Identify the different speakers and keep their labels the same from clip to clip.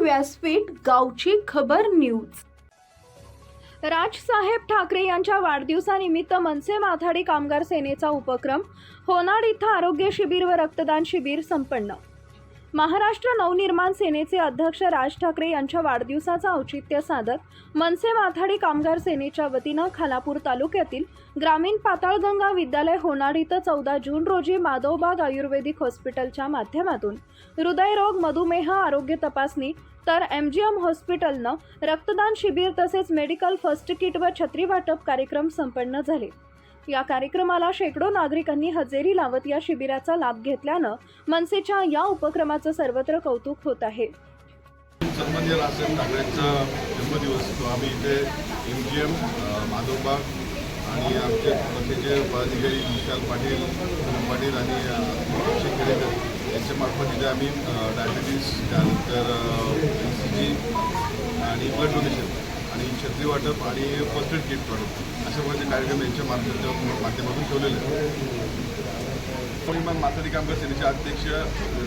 Speaker 1: व्यासपीठ गावची खबर न्यूज. राजसाहेब ठाकरे यांच्या वाढदिवसानिमित्त मनसे माथाडी कामगार सेनेचा उपक्रम होनाड इथं आरोग्य शिबिर व रक्तदान शिबिर संपन्न. महाराष्ट्र नवनिर्माण सेनेचे अध्यक्ष राज ठाकरे यांच्या वाढदिवसाचं औचित्य साधत मनसे माथाडी कामगार सेनेच्या वतीनं खालापूर तालुक्यातील ग्रामीण पाताळगंगा विद्यालय होणार इथं चौदा जून रोजी माधवबाग आयुर्वेदिक हॉस्पिटलच्या माध्यमातून हृदयरोग मधुमेह आरोग्य तपासणी तर एम जी एम हॉस्पिटलनं रक्तदान शिबिर तसेच मेडिकल फर्स्ट किट व छत्री वाटप कार्यक्रम संपन्न झाले. या कार्यक्रमाला शेकडो नागरिकांनी हजेरी लावत या शिबिराचा लाभ घेतल्यानं मनसेच्या या उपक्रमाचं सर्वत्र कौतुक होत आहे.
Speaker 2: सन्मान्य राजसाहेब ठाकरेंचा जन्मदिवस तो आम्ही इथे एम जी एम माधवबाग आणि आमचे पतीचे पदाधिकारी विशाल पाटील पाटील आणि अक्षय खेडेकर यांच्या मार्फत इथे आम्ही डायबिटीस त्यानंतर सी जी आणि ब्लड डोनेशन आणि छत्री वाटप आणि फर्स्ट एड किट वाटप अशा प्रकारचे कार्यक्रम यांच्या माध्यमातून माध्यमातून ठेवलेले आहेत. कोणीमान माथाडी कामगार सेनेचे अध्यक्ष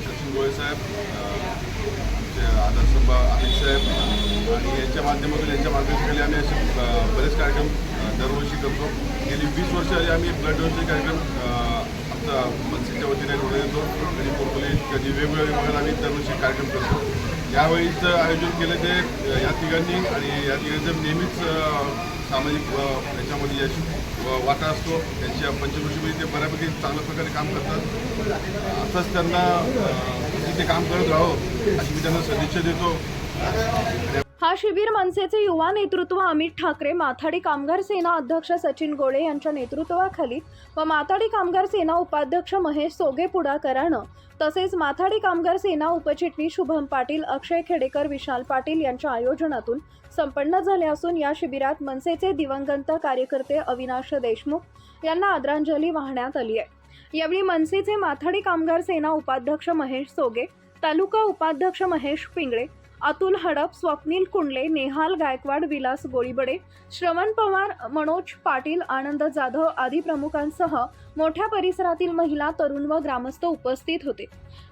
Speaker 2: सचिन गोळे साहेब आमचे आदर्शंबा अमित साहेब आणि यांच्या माध्यमातून यांच्या मार्गदर्शनाखाली आम्ही असे बरेच कार्यक्रम दरवर्षी करतो. गेली वीस वर्ष आधी आम्ही ब्लड डोनेशन कार्यक्रम आमचा मनसेच्या वतीने होण्यात येतो. कधी पोर्टोली कधी वेगवेगळ्या विभागात आम्ही दरवर्षी कार्यक्रम करतो. यावेळीचं आयोजन केलं ते या तिघांनी आणि या तिघांचं नेहमीच सामाजिक याच्यामध्ये याची वाटा असतो. त्यांच्या पंचकृषीमध्ये ते बऱ्यापैकी चांगल्या प्रकारे काम करतात. असंच त्यांना तिथे काम करत राहो अशी मी त्यांना सदिच्छा देतो.
Speaker 1: हा शिबिर मनसेचे युवा नेतृत्व अमित ठाकरे माथाडी कामगार सेना अध्यक्ष सचिन गोळे यांच्या नेतृत्वाखाली व माथाडी कामगार सेना उपाध्यक्ष महेश सोगे पुढाकारानं तसेच माथाडी कामगार सेना उपचिटणीस शुभम पाटील अक्षय खेडेकर विशाल पाटील यांच्या आयोजनातून संपन्न झाले असून या शिबिरात मनसेचे दिवंगत कार्यकर्ते अविनाश देशमुख यांना आदरांजली वाहण्यात आली आहे. यावेळी मनसेचे माथाडी कामगार सेना उपाध्यक्ष महेश सोगे तालुका उपाध्यक्ष महेश पिंगळे अतुल हडप स्वप्नील कुंडले नेहाल गायकवाड विलास गोळीबडे श्रवण पवार मनोज पाटील आनंद जाधव आदी प्रमुखांसह मोठ्या परिसरातील महिला तरुण व ग्रामस्थ उपस्थित होते.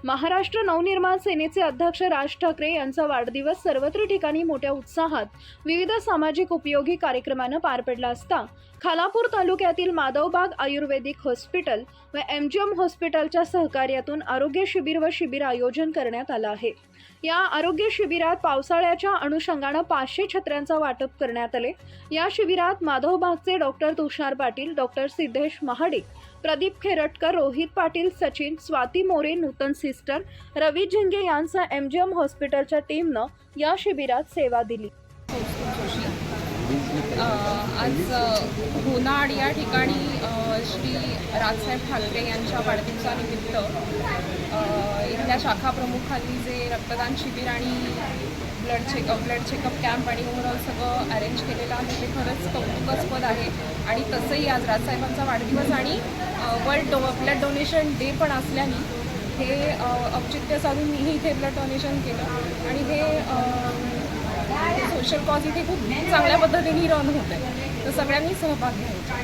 Speaker 1: महाराष्ट्र नवनिर्माण सेनेचे अध्यक्ष राज ठाकरे यांचा वाढदिवस सर्वत्र ठिकाणी मोठ्या उत्साहात विविध सामाजिक उपयोगी कार्यक्रमानं पार पडला असता खालापूर तालुक्यातील माधवबाग आयुर्वेदिक हॉस्पिटल व एम जी एम हॉस्पिटलच्या सहकार्यातून आरोग्य शिबिर व शिबिर आयोजन करण्यात आलं आहे. या आरोग्य शिबिरात पावसाळ्याच्या अनुषंगानं पाचशे छत्र्यांचा वाटप करण्यात आले. या शिबिरात माधवबागचे doctor Tushar Patil doctor Siddhesh Mahadik Pradeep Khertkar Rohit Patil Sachin Swati More Nutan sister Ravi Zinge यांचा एम जी एम हॉस्पिटलच्या टीमनं या शिबिरात सेवा दिली.
Speaker 3: आज होनाड या ठिकाणी श्री राजसाहेब ठाकरे यांच्या वाढदिवसानिमित्त इथल्या शाखा प्रमुखांनी जे रक्तदान शिबिर आणि blood checkup blood checkup camp आणि ओव्हरऑल सगळं अरेंज केलेलं आहे ते खरंच कौतुकास्पद आहे. आणि तसंही आज राजसाहेबांचा वाढदिवस आणि वर्ल्ड डो ब्लड डोनेशन डे पण असल्याने हे औचित्य साधून मीही इथे ब्लड डोनेशन केलं. आणि हे सोशल कॉज इथे खूप चांगल्या पद्धतीने रन होत आहे तर सगळ्यांनी सहभाग घ्यायचा.